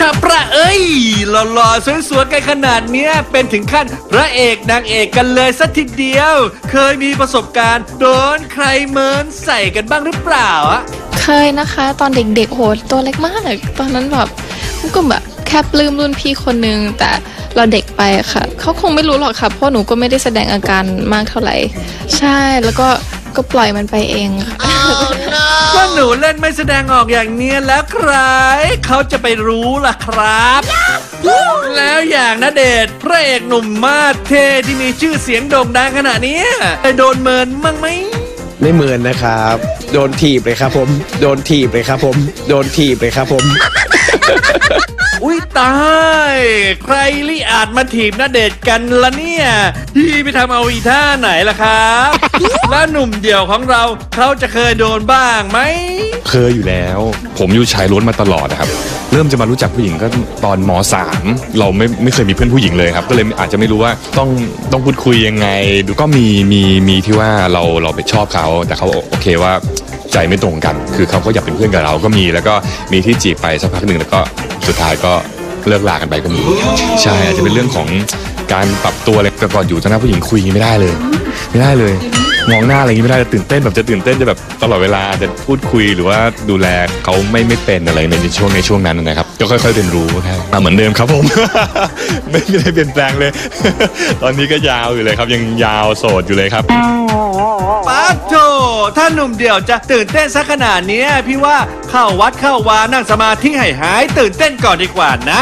ชาประเอ้ยหล่อๆสวยๆกันขนาดเนี้ยเป็นถึงขั้นพระเอกนางเอกกันเลยสักทีเดียว เคยมีประสบการณ์โดนใครเมินใส่กันบ้างหรือเปล่าอะเคยนะคะ ตอนเด็กๆโหตัวเล็กมากตอนนั้นแบบก็แบบแค่ปลื้มรุ่นพี่คนนึงแต่เราเด็กไปค่ะ เขาคงไม่รู้หรอกค่ะเพราะหนูก็ไม่ได้แสดงอาการมากเท่าไหร่ ใช่แล้วก็ก็ปล่อยมันไปเองค่ะ ก็หนูเล่นไม่แสดงออกอย่างเนี้ยแล้วใคร เขาจะไปรู้ล่ะครับ แล้วอย่างนเดชน์พระเอกหนุ่มมาสเท่ที่มีชื่อเสียงโด่งดังขนาดเนี้ยได้โดนเมินมั่งไหม ไม่เหมือนนะครับ โดนถีบเลยครับผม โดนถีบเลยครับผม โดนถีบเลยครับผม อุ้ยตาย ใครลี่อาจมาถีบนาเดชน์กันละเนี่ยพี่ไปทำเอาอีท่าไหนล่ะครับ แล้วหนุ่มเดี่ยวของเราเขาจะเคยโดนบ้างไหม เคยอยู่แล้ว ผมอยู่ชายล้วนมาตลอดนะครับ เริ่มจะมารู้จักผู้หญิงก็ตอนมสามเราไม่ไม่เคยมีเพื่อนผู้หญิงเลยครับ ก็เลยอาจจะไม่รู้ว่าต้องต้องพูดคุยยังไง ดูก็มีมีมีที่ว่าเราเราไปชอบเขาแต่เขาโอเคว่าใจไม่ตรงกัน คือเขาก็อยากเป็นเพื่อนกับเราก็มี แล้วก็มีที่จีบไปสักพักหนึ่งแล้วก็ สุดท้ายก็เลิกลากันไปก็มีใช่อาจจะเป็นเรื่องของการปรับตัวอะไรแต่ก่อนอยู่ต่อหน้าผู้หญิงคุยไม่ได้เลย ไม่ได้เลย มองหน้าอะไรอย่างงี้ไม่ได้เลยตื่นเต้นแบบจะตื่นเต้นจะแบบตลอดเวลาจะพูดคุยหรือว่าดูแลเขาไม่ไม่เป็นอะไรในช่วงในช่วงนั้นนะครับก็ค่อยๆเรียนรู้ครับอ่เหมือนเดิมครับผม ไม่ไม่ได้เปลี่ยนแปลงเลย ตอนนี้ก็ยาวอยู่เลยครับยังยาวโสดอยู่เลยครับป๊าโถถ้าหนุ่มเดี่ยวจะตื่นเต้นสักขนาดนี้พี่ว่าเข้าวัดเข้าวานั่งสมาธิให้หาย ตื่นเต้นก่อนดีกว่านะ